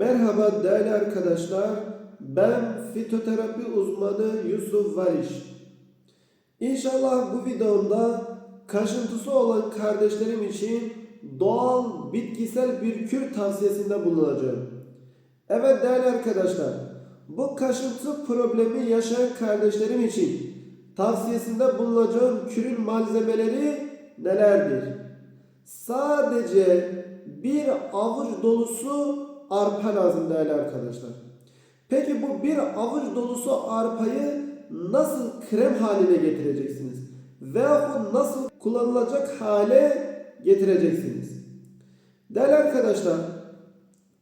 Merhaba değerli arkadaşlar. Ben fitoterapi uzmanı Yusuf Variş. İnşallah bu videomda kaşıntısı olan kardeşlerim için doğal bitkisel bir kür tavsiyesinde bulunacağım. Evet değerli arkadaşlar, bu kaşıntı problemi yaşayan kardeşlerim için tavsiyesinde bulunacağım kürün malzemeleri nelerdir? Sadece bir avuç dolusu arpa lazım değerli arkadaşlar. Peki bu bir avuç dolusu arpayı nasıl krem haline getireceksiniz? Veya bu nasıl kullanılacak hale getireceksiniz? Değerli arkadaşlar,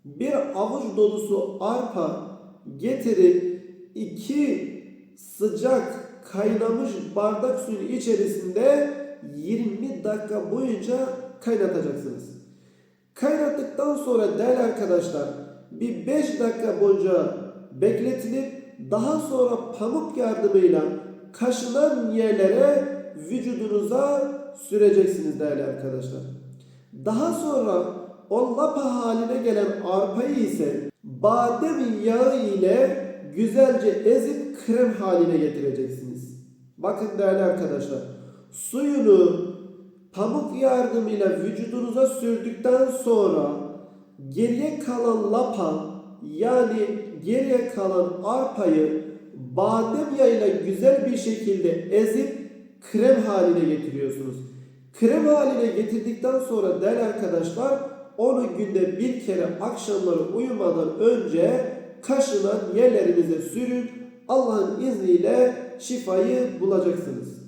bir avuç dolusu arpa getirip iki sıcak kaynamış bardak suyun içerisinde 20 dakika boyunca kaynatacaksınız. Kaynattıktan sonra değerli arkadaşlar bir 5 dakika boyunca bekletilip daha sonra pamuk yardımıyla kaşınan yerlere vücudunuza süreceksiniz değerli arkadaşlar. Daha sonra o lapa haline gelen arpayı ise badem yağı ile güzelce ezip krem haline getireceksiniz. Bakın değerli arkadaşlar suyunu pamuk yardımıyla vücudunuza sürdükten sonra geriye kalan lapa yani geriye kalan arpayı badem yağıyla güzel bir şekilde ezip krem haline getiriyorsunuz. Krem haline getirdikten sonra değerli arkadaşlar onu günde bir kere akşamları uyumadan önce kaşınan yerlerinize sürün. Allah'ın izniyle şifayı bulacaksınız.